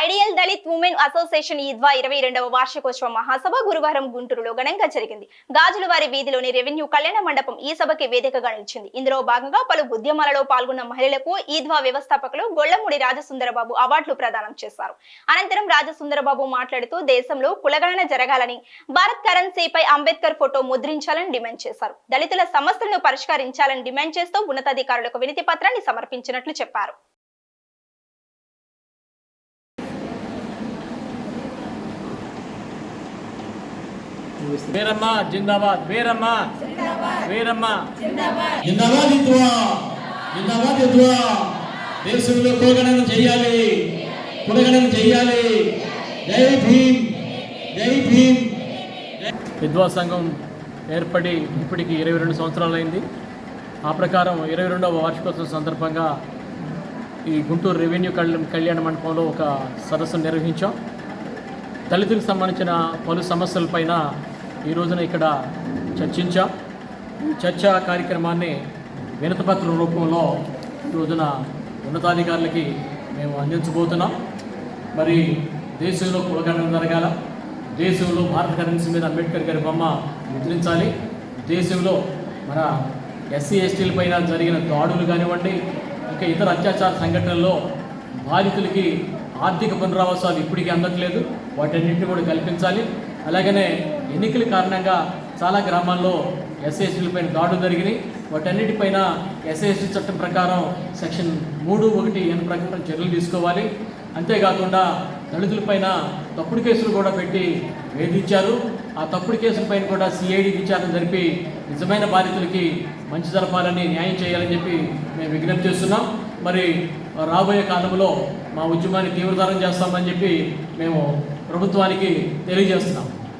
Ideal Dalit women association ఈద్వా ఇరవై రెండవ వార్షికోత్సవ మహాసభ గురువారం గుంటూరులో ఘనంగా జరిగింది. గాజులవారి వీధిలోని రెవెన్యూ కళ్యాణ మండపం ఈ సభకి వేదికగా నిలిచింది. ఇందులో భాగంగా పలు ఉద్యమాలలో పాల్గొన్న మహిళలకు ఈద్వా వ్యవస్థాపకులు గొల్లమూడి రాజసుందరబాబు అవార్డులు ప్రదానం చేశారు. అనంతరం రాజసుందరబాబు మాట్లాడుతూ దేశంలో కులగణన జరగాలని భారత్ కరెన్సీపై అంబేద్కర్ ఫోటో ముద్రించాలని డిమాండ్ చేశారు. దళితుల సమస్యలను పరిష్కరించాలని డిమాండ్ చేస్తూ ఉన్నతాధికారులకు వినతి పత్రాన్ని సమర్పించినట్లు చెప్పారు. వీరమ్మ జిందాబాద్. వీరమ్మ. వీరమ్మ. జిందాబాద్. హిందువా. జిందాబాద్ హిందువా. దేశంలో కులగణన చేయాలి. కులగణన చేయాలి. జై భీమ్. జై భీమ్. విద్వా సంఘం ఏర్పడి ఇప్పటికి ఇరవై రెండు సంవత్సరాలైంది. ఆ ప్రకారం ఇరవై రెండవ వార్షికోత్సవం సందర్భంగా ఈ గుంటూరు రెవెన్యూ కళ్యాణ కళ్యాణ మండపంలో ఒక సదస్సును నిర్వహించాం. దళితులకు సంబంధించిన పలు సమస్యలపైన ఈ రోజున ఇక్కడ చర్చించాం. ఈ చర్చా కార్యక్రమాన్ని వినతపత్ర రూపంలో ఈ రోజున ఉన్నతాధికారులకి మేము అందించబోతున్నాం. మరి దేశంలో కులగణన జరగాల దేశంలో భారత కరెన్సీ మీద అంబేద్కర్ గారి బొమ్మ ముద్రించాలి దేశంలో మన ఎస్సీ ఎస్టీలపైన జరిగిన దాడులు కానివ్వండి ఇంకా ఇతర అత్యాచార సంఘటనల్లో బాధితులకి ఆర్థిక పునరావాసాలు ఇప్పటికీ అందట్లేదు. వాటన్నింటినీ కూడా కల్పించాలి. అలాగనే ఎన్నికల కారణంగా చాలా గ్రామాల్లో ఎస్ఎస్టీలపైన దాడులు జరిగినాయి. వాటన్నిటిపైన ఎస్ఎస్టీ చట్టం ప్రకారం సెక్షన్ మూడు ఒకటి ఎన్ ప్రకారం చర్యలు తీసుకోవాలి. అంతేకాకుండా దళితులపైన తప్పుడు కేసులు కూడా పెట్టి వేధించారు. ఆ తప్పుడు కేసులపైన కూడా సిఐడి విచారణ జరిపి నిజమైన బాధితులకి మంచి జరపాలని న్యాయం చేయాలని చెప్పి మేము విజ్ఞప్తి చేస్తున్నాం. మరి రాబోయే కాలంలో మా ఉద్యమాన్ని తీవ్రతరం చేస్తామని చెప్పి మేము ప్రభుత్వానికి తెలియజేస్తున్నాం.